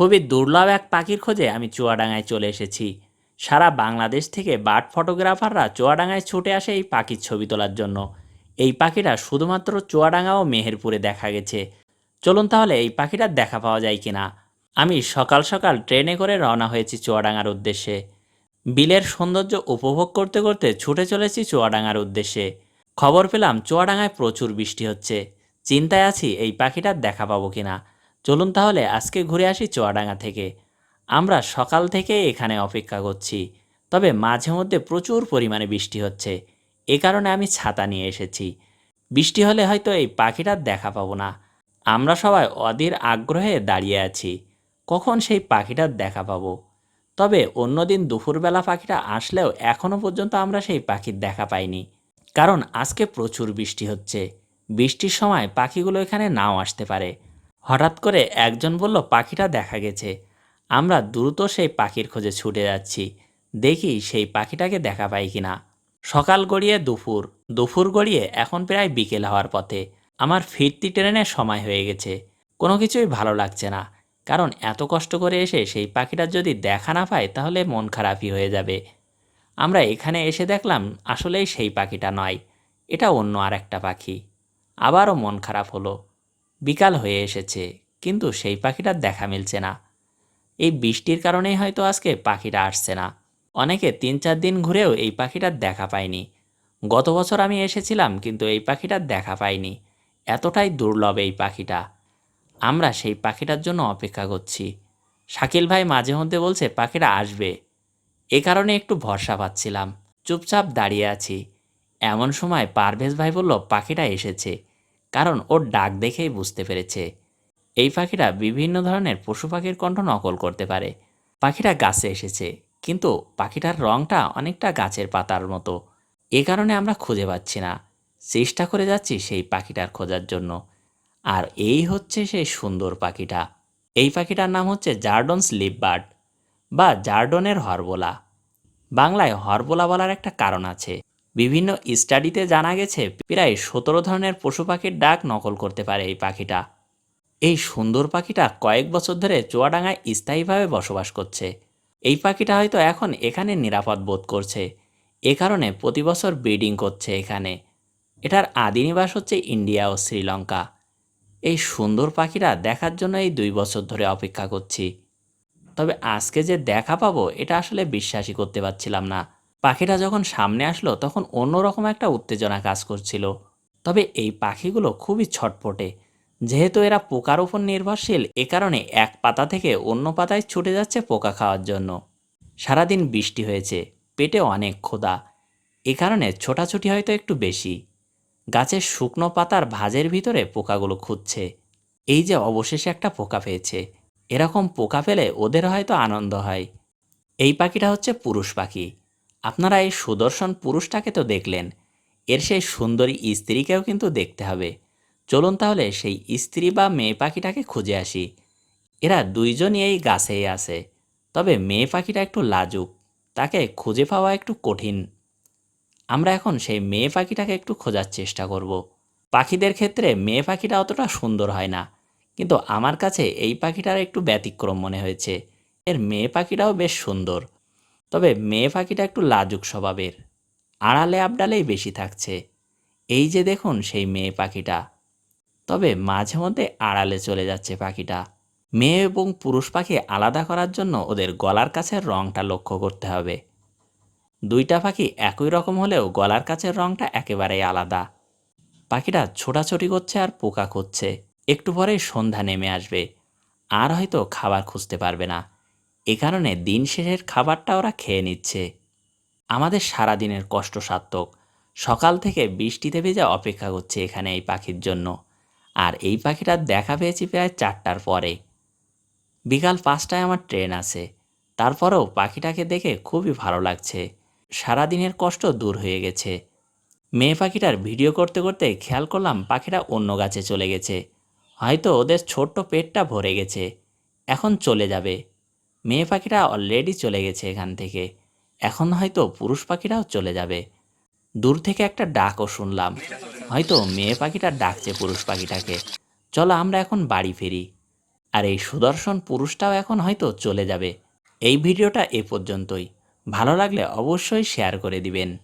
খুবই দুর্লভ এক পাখির খোঁজে আমি চুয়াডাঙ্গায় চলে এসেছি। সারা বাংলাদেশ থেকে বার্ড ফটোগ্রাফাররা চুয়াডাঙ্গায় ছুটে আসে এই পাখির ছবি তোলার জন্য। এই পাখিটা শুধুমাত্র চুয়াডাঙ্গা ও মেহেরপুরে দেখা গেছে। চলুন তাহলে এই পাখিটার দেখা পাওয়া যায় কিনা? আমি সকাল সকাল ট্রেনে করে রওনা হয়েছি চুয়াডাঙ্গার উদ্দেশ্যে। বিলের সৌন্দর্য উপভোগ করতে করতে ছুটে চলেছি চুয়াডাঙ্গার উদ্দেশ্যে। খবর পেলাম চুয়াডাঙ্গায় প্রচুর বৃষ্টি হচ্ছে। চিন্তায় আছি এই পাখিটার দেখা পাবো কিনা। চলুন তাহলে আজকে ঘুরে আসি চুয়াডাঙ্গা থেকে। আমরা সকাল থেকে এখানে অপেক্ষা করছি, তবে মাঝে মধ্যে প্রচুর পরিমাণে বৃষ্টি হচ্ছে। এ কারণে আমি ছাতা নিয়ে এসেছি। বৃষ্টি হলে হয়তো এই পাখিটার দেখা পাবো না। আমরা সবাই অধীর আগ্রহে দাঁড়িয়ে আছি, কখন সেই পাখিটার দেখা পাবো? তবে অন্যদিন দুপুরবেলা পাখিটা আসলেও এখনও পর্যন্ত আমরা সেই পাখির দেখা পাইনি। কারণ আজকে প্রচুর বৃষ্টি হচ্ছে। বৃষ্টির সময় পাখিগুলো এখানে নাও আসতে পারে। হঠাৎ করে একজন বলল, পাখিটা দেখা গেছে। আমরা দ্রুত সেই পাখির খোঁজে ছুটে যাচ্ছি। দেখি সেই পাখিটাকে দেখা পাই কিনা। সকাল গড়িয়ে দুপুর। দুপুর গড়িয়ে এখন প্রায় বিকেল হওয়ার পথে। আমার ফিরতি ট্রেনের সময় হয়ে গেছে। কোনো কিছুই ভালো লাগছে না। কারণ এত কষ্ট করে এসে সেই পাখিটা যদি দেখা না পায়, তাহলে মন খারাপই হয়ে যাবে। আমরা এখানে এসে দেখলাম, আসলেই সেই পাখিটা নয়। এটা অন্য আর একটা পাখি। আবারও মন খারাপ হলো। বিকাল হয়ে এসেছে, কিন্তু সেই পাখিটার দেখা মিলছে না। এই বৃষ্টির কারণেই হয়তো আজকে পাখিটা আসছে না। অনেকে তিন চার দিন ঘুরেও এই পাখিটার দেখা পায়নি। গত বছর আমি এসেছিলাম, কিন্তু এই পাখিটার দেখা পাইনি। এতটাই দুর্লভ এই পাখিটা। আমরা সেই পাখিটার জন্য অপেক্ষা করছি। শাকিল ভাই মাঝে মধ্যে বলছে, পাখিটা আসবে। এ কারণে একটু ভরসা পাচ্ছিলাম। চুপচাপ দাঁড়িয়ে আছি। এমন সময় পারভেজ ভাই বলল, পাখিটা এসেছে। কারণ ওর ডাক দেখেই বুঝতে পেরেছে। এই পাখিটা বিভিন্ন ধরনের পশু পাখির কণ্ঠ নকল করতে পারে। পাখিটা গাছে এসেছে, কিন্তু পাখিটার রঙটা অনেকটা গাছের পাতার মতো। এ কারণে আমরা খুঁজে পাচ্ছি না। চেষ্টা করে যাচ্ছি সেই পাখিটার খোঁজার জন্য। আর এই হচ্ছে সেই সুন্দর পাখিটা। এই পাখিটার নাম হচ্ছে জার্ডন স্লিপ বার্ড বা জার্ডনের হরবোলা। বাংলায় হরবোলা বলার একটা কারণ আছে। বিভিন্ন স্টাডিতে জানা গেছে, প্রায় সতেরো ধরনের পশু পাখির ডাক নকল করতে পারে এই পাখিটা। এই সুন্দর পাখিটা কয়েক বছর ধরে চুয়াডাঙ্গায় স্থায়ীভাবে বসবাস করছে। এই পাখিটা হয়তো এখন এখানে নিরাপদ বোধ করছে। এ কারণে প্রতি বছর ব্রিডিং করছে এখানে। এটার আদি নিবাস হচ্ছে ইন্ডিয়া ও শ্রীলঙ্কা। এই সুন্দর পাখিরা দেখার জন্য এই দুই বছর ধরে অপেক্ষা করছি। তবে আজকে যে দেখা পাবো, এটা আসলে বিশ্বাসই করতে পারছিলাম না। পাখিটা যখন সামনে আসলো, তখন অন্যরকম একটা উত্তেজনা কাজ করছিল। তবে এই পাখিগুলো খুবই ছটপটে। যেহেতু এরা পোকার উপর নির্ভরশীল, এ কারণে এক পাতা থেকে অন্য পাতায় ছুটে যাচ্ছে পোকা খাওয়ার জন্য। সারাদিন বৃষ্টি হয়েছে, পেটে অনেক ক্ষুধা। এ কারণে ছোটাছুটি হয়তো একটু বেশি। গাছের শুকনো পাতার ভাজের ভিতরে পোকাগুলো খুঁজছে। এই যে অবশেষে একটা পোকা পেয়েছে। এরকম পোকা পেলে ওদের হয়তো আনন্দ হয়। এই পাখিটা হচ্ছে পুরুষ পাখি। আপনারা এই সুদর্শন পুরুষটাকে তো দেখলেন। এর সেই সুন্দরী স্ত্রীকেও কিন্তু দেখতে হবে। চলুন তাহলে সেই স্ত্রী বা মেয়ে পাখিটাকে খুঁজে আসি। এরা দুইজনই এই গাছেই আছে। তবে মেয়ে পাখিটা একটু লাজুক, তাকে খুঁজে পাওয়া একটু কঠিন। আমরা এখন সেই মেয়ে পাখিটাকে একটু খোঁজার চেষ্টা করব। পাখিদের ক্ষেত্রে মেয়ে পাখিটা অতটা সুন্দর হয় না, কিন্তু আমার কাছে এই পাখিটার একটু ব্যতিক্রম মনে হয়েছে। এর মেয়ে পাখিটাও বেশ সুন্দর। তবে মেয়ে পাখিটা একটু লাজুক স্বভাবের। আড়ালে আবডালেই বেশি থাকছে। এই যে দেখুন সেই মেয়ে পাখিটা। তবে মাঝে মধ্যে আড়ালে চলে যাচ্ছে পাখিটা। মেয়ে এবং পুরুষ পাখি আলাদা করার জন্য ওদের গলার কাছের রঙটা লক্ষ্য করতে হবে। দুইটা পাখি একই রকম হলেও গলার কাছের রঙটা একেবারেই আলাদা। পাখিটা ছোটাছুটি করছে আর পোকা খুঁজছে। একটু পরেই সন্ধ্যা নেমে আসবে। আর হয়তো খাবার খুঁজতে পারবে না। এ কারণে দিন শেষের খাবারটা ওরা খেয়ে নিচ্ছে। আমাদের সারাদিনের কষ্ট সার্থক সকাল থেকে বৃষ্টিতে ভেজে অপেক্ষা করছে এখানে এই পাখির জন্য। আর এই পাখিটার দেখা পেয়েছি প্রায় চারটার পরে। বিকাল পাঁচটায় আমার ট্রেন আছে। তারপরেও পাখিটাকে দেখে খুবই ভালো লাগছে। সারাদিনের কষ্ট দূর হয়ে গেছে। মেয়ে পাখিটার ভিডিও করতে করতে খেয়াল করলাম পাখিটা অন্য গাছে চলে গেছে। হয়তো ওদের ছোট্ট পেটটা ভরে গেছে। এখন চলে যাবে। মেয়ে পাখিরা অলরেডি চলে গেছে এখান থেকে। এখন হয়তো পুরুষ পাখিরাও চলে যাবে। দূর থেকে একটা ডাকও শুনলাম। হয়তো মেয়ে পাখিটা ডাকছে পুরুষ পাখিটাকে। চলো আমরা এখন বাড়ি ফিরি। আর এই সুদর্শন পুরুষটাও এখন হয়তো চলে যাবে। এই ভিডিওটা এ পর্যন্তই। ভালো লাগলে অবশ্যই শেয়ার করে দিবেন।